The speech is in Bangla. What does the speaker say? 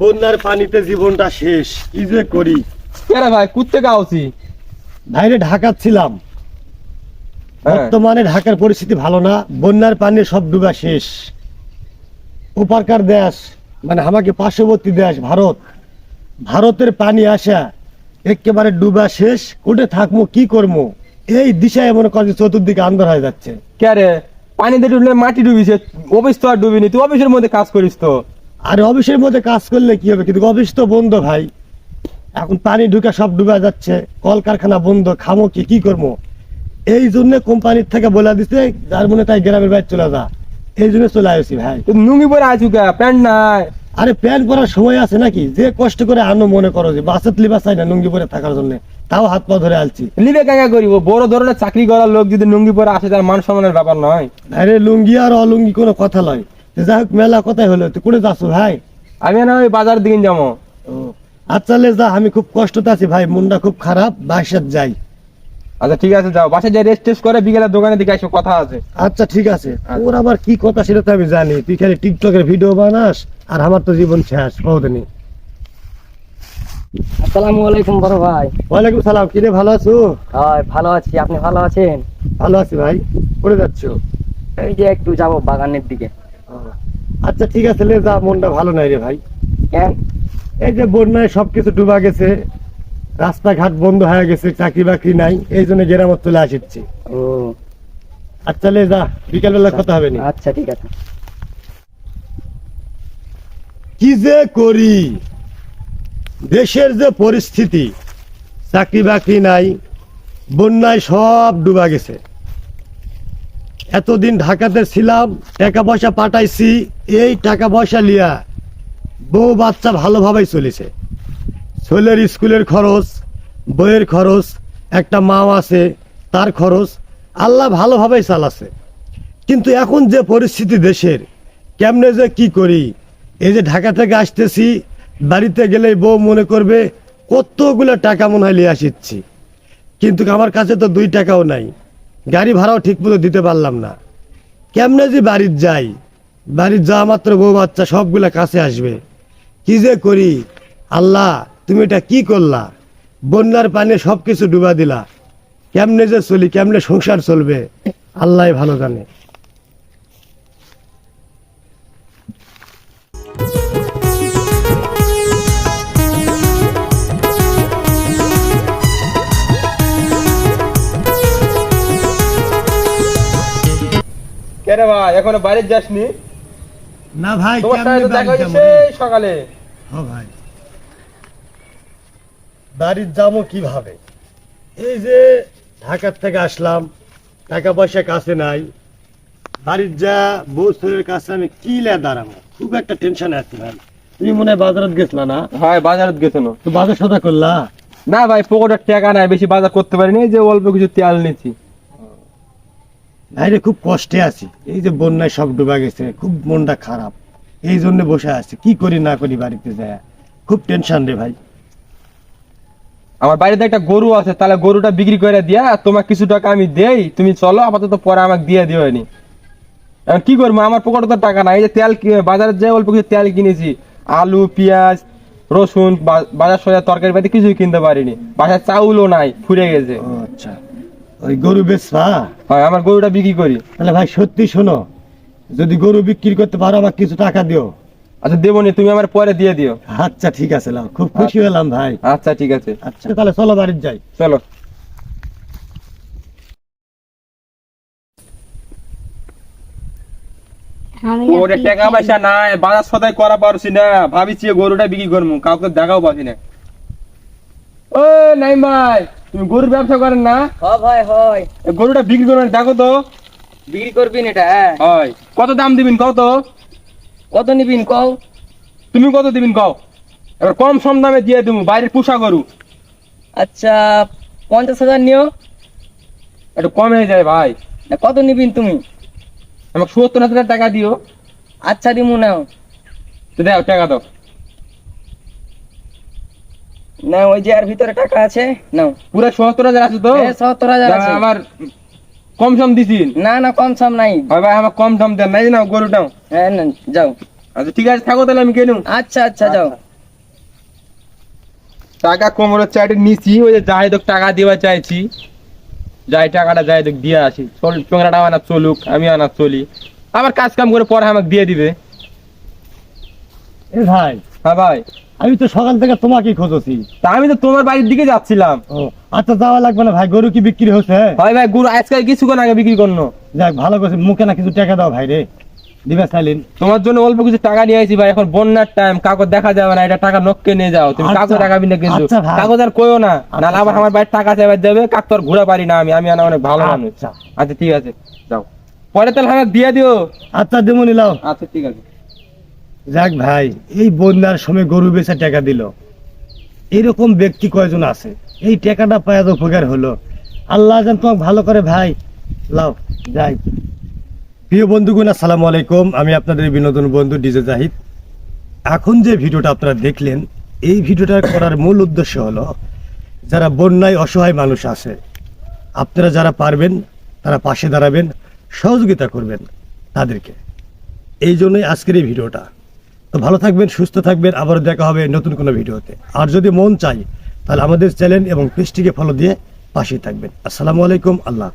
বন্যার পানিতে জীবনটা শেষ। কি যে করি? কেরে ভাই কুত্তে গাওছি বাইরে ঢাকা ছিলাম। হ্যাঁ। বর্তমানে ঢাকার পরিস্থিতি ভালো না বন্যার পানি সব ডুবা শেষ। উপারকার দেশ মানে আমাকে পার্শ্ববর্তী দেশ ভারত। ভারতের পানি আসা একেবারে ডুবা শেষ কোটে থাকব কি করব এই দিশায় মনে কর যে চতুর্দিকে আন্দার হয়ে যাচ্ছে। কেরে পানিতে ডুবলে মাটি ডুবিছে অফিস তো আর ডুবিনি তুই অফিসের মধ্যে কাজ করিস তো। আর অফিসের মধ্যে কাজ করলে কি হবে? কিন্তু অফিস তো বন্ধ ভাই। এখন পানি ঢুকে সব ডুবা যাচ্ছে। কলকারখানা বন্ধ খামো কি কি করব? এই জন্য কোম্পানির থেকে বলে দিছে যার মনে তাই গ্রামের বাইরে চলে যা। এই জন্য চলে আসছি ভাই। নুঙ্গি পরে আছু প্যান্ট নাই। আরে প্যান্ট পরার সময় আছে নাকি? যে কষ্ট করে আনো মনে করো যে বাসত লিবা চাই না লুঙ্গি পরে থাকার জন্য। তাও হাত পা ধরে আলছি। লিবে কাকা করিব? বড় ধরনের চাকরি করার লোক যদি নুঙ্গি পরে আসে তার মান সম্মানের ব্যাপার নয়। আরে লুঙ্গি আর অলুঙ্গি কোনো কথা নয় যাই হোক মেলা কথাই হলো। তুই কোনে যাচ্ছ ভাই? আমি না ওই বাজার দিকে যাব। আচ্ছা লে যা আমি খুব কষ্টতে আছি ভাই মনটা খুব খারাপ বাসাত যাই। আচ্ছা ঠিক আছে যাও। বাসায় যাই রেস্ট টেস্ট করে বিকেলে দোকানের দিকে এসে কথা আছে। আচ্ছা ঠিক আছে। ওর আবার কি কথা সেটা তো আমি জানি। তুই খালি টিকটকের ভিডিও বানাস আর আমার তো জীবন শেষ বহুদিনই আসসালামু আলাইকুম বড় ভাই। ওয়ালাইকুম সালাম কিরে ভালো আছো? হয় ভালো আছি। আপনি ভালো আছেন? ভালো আছি ভাই করে যাচ্ছ? এই যে একটু যাব বাগানের দিকে। আচ্ছা ঠিক আছে লে যা মনটা ভালো নাই রে ভাই। কেন? এই যে বন্যায় সবকিছু ডুবা গেছে রাস্তাঘাট বন্ধ হয়ে গেছে চাকরি বাকরি নাই এই জন্য গ্রামত চলে আসিচ্ছি। ও। আচ্ছা লে যা বিকালবেলা কথা হবে নি। আচ্ছা ঠিক আছে। কি যে করি? দেশের যে পরিস্থিতি চাকরি বাকরি নাই বন্যায় সব ডুবা গেছে। এতদিন ঢাকাতে ছিলাম, টাকা পয়সা পাঠাইছি, এই টাকা পয়সা লিয়া বউ বাচ্চা ভালোভাবেই চলেছে। ছেলের স্কুলের খরচ, বইয়ের খরচ, একটা মাও আছে, তার খরচ আল্লাহ ভালোভাবেই চালাছে। কিন্তু এখন যে পরিস্থিতি দেশের, কেমনে যে কি করি? এই যে ঢাকা থেকে আসতেছি, বাড়িতে গেলে বউ মনে করবে, কতগুলো টাকা মনে হয় নিয়ে আসিচ্ছি। কিন্তু আমার কাছে তো দুই টাকাও নাই। গাড়ি ভাড়াও ঠিক মতো দিতে পারলাম না। কেমনে যে বাড়ির যাই, বাড়ির যাওয়া মাত্র বউ বাচ্চা সবগুলা কাছে আসবে। কি যে করি? আল্লাহ, তুমি এটা কি করলা? বন্যার পানে সব কিছু ডুবা দিলা। কেমনে যে চলি, কেমনে সংসার চলবে আল্লাহ ভালো জানে। ভাই এখনও বাইরে যাসনি? না ভাই তোমার সাথে তো দেখা হয়েছে সেই সকালে। ভাই। বাড়ির যাব কীভাবে? এই যে ঢাকার থেকে আসলাম টাকা পয়সা কাছে নাই। বাড়ির যা বউ কাছে আমি কি লে দাঁড়াবো? খুব একটা টেনশন আছে ভাই। তুমি মনে হয় বাজারত গেছলা না? হয় বাজারত গেছে না তো বাজার সদা করলা? না ভাই পকেটের টাকা নাই বেশি বাজার করতে পারিনি এই যে অল্প কিছু তেল নিয়েছি। ভাইরে খুব কষ্টে আছি। এই যে বন্যায় সব ডুবা গেছে খুব মনটা খারাপ। এই জন্য বসে আছি। কি করি না করি বাড়িতে যায়। খুব টেনশন রে ভাই। আমার বাড়িতে একটা গরু আছে তাহলে গরুটা বিক্রি করে দিয়া তোমার কিছু টাকা আমি দেই তুমি চলো আপাতত পরে আমাকে দিয়ে দিও নি এখন কি করব? আমার পকেটে তো টাকা নাই। এই যে তেল কি- বাজারে যে অল্প কিছু তেল কিনেছি আলু পেঁয়াজ রসুন বাজার সজা তরকারি পাতি কিছুই কিনতে পারিনি। বাসায় চাউলও নাই ফুরে গেছে। আচ্ছা। ওই গরু বেচবা? হয় আমার গরুটা বিক্রি করি। তাহলে ভাই সত্যি শোনো যদি গরু বিক্রি করতে পারো আমাকে কিছু টাকা দিও। আচ্ছা দেবো নি তুমি আমার পরে দিয়ে দিও। আচ্ছা ঠিক আছে লাও। খুব খুশি হলাম ভাই। আচ্ছা ঠিক আছে। আচ্ছা তাহলে চলো বাড়ির যাই। চলো। ওরে টাকা পয়সা নাই বাজার সদাই করা পারছি না। ভাবিছি গরুটা বিক্রি করব কাউকে দেখাও পাচ্ছি না। ও নাই ভাই। তুমি গরুর ব্যবসা করেন না? ভাই হয়। গরুটা বিক্রি করবেন দেখো তো। বিক্রি করবিন এটা হ্যাঁ। হয়। কত দাম দিবেন কও তো? কত নিবিন কও? তুমি কত দিবেন কও? এবার কম সম দামে দিয়ে দেবো বাইরের পোষা গরু। আচ্ছা পঞ্চাশ হাজার নিও। একটু কম হয়ে যায় ভাই। না, কত নিবিন তুমি? আমাকে সত্তর হাজার টাকা দিও। আচ্ছা দিমু নাও। তো দাও টাকা দাও। না ওই যে আর ভিতরে টাকা আছে নাও। পুরো সত্তর হাজার আছে তো? হ্যাঁ সত্তর হাজার আছে। আমার কম সম দিছিন না না কম সম নাই। হয় ভাই আমার কম দাম দেন নাই হ্যাঁ না যাও। আচ্ছা ঠিক আছে থাকো তাহলে আমি কেন আচ্ছা আচ্ছা যাও। টাকা কোমরের চাইটে নিছি ওই যে যাই তোকে টাকা দেওয়া চাইছি। যাই টাকাটা যাই তোকে দিয়ে আসি। চল চোংরাটা আনা চলুক আমি আনা চলি। আবার কাজ কাম করে পরে আমাকে দিয়ে দিবে। এ ভাই। হ্যাঁ ভাই। আমি তো সকাল থেকে তোমাকেই খোঁজছি। তা আমি তো তোমার বাড়ির দিকে যাচ্ছিলাম। ও আচ্ছা যাওয়া লাগবে না ভাই গরু কি বিক্রি হচ্ছে হয়? ভাই গুরু আজকাল কিছুক্ষণ আগে বিক্রি করল। যাক ভালো করছি। মুখে না কিছু টাকা দাও ভাই রে। দিবে তোমার জন্য অল্প কিছু টাকা নিয়ে আসি ভাই এখন বন্যার টাইম কাগজ দেখা যাবে না এটা টাকা নককে নিয়ে যাও। তুমি আচ্ছা। কাগজ টাকা বিনা কিন্তু। আচ্ছা কাগজ আর কইও না আচ্ছা নাহলে আবার আমার বাড়ির টাকা চাইবার দেবে কাক তো আর ঘুরা পারি না আমি আমি আনা অনেক ভালো মানুষ। আচ্ছা। ঠিক আছে যাও। পরে তাহলে আমাকে দিয়ে দিও। আচ্ছা দেবো নিলাও আচ্ছা ঠিক আছে। যাক ভাই, এই বন্যার সময় গরু বেচে টাকা দিল। এরকম ব্যক্তি কয়জন আছে? এই টাকাটা পায় উপকার হলো। আল্লাহ যেন তোমাকে ভালো করে ভাই। লাও, যাই। প্রিয় বন্ধুগণ, আসসালামু আলাইকুম। আমি আপনাদের বিনোদন বন্ধু ডিজে জাহিদ। এখন যে ভিডিওটা আপনারা দেখলেন, এই ভিডিওটা করার মূল উদ্দেশ্য হলো, যারা বন্যায় অসহায় মানুষ আছে, আপনারা যারা পারবেন, তারা পাশে দাঁড়াবেন, সহযোগিতা করবেন তাদেরকে। এই জন্যই আজকের এই ভিডিওটা। তো ভালো থাকবেন, সুস্থ থাকবেন। আবার দেখা হবে নতুন কোনো ভিডিওতে। আর যদি মন চাই তাহলে আমাদের চ্যানেল এবং পেজটিকে ফলো দিয়ে পাশেই থাকবেন। আসসালামু আলাইকুম, আল্লাহ।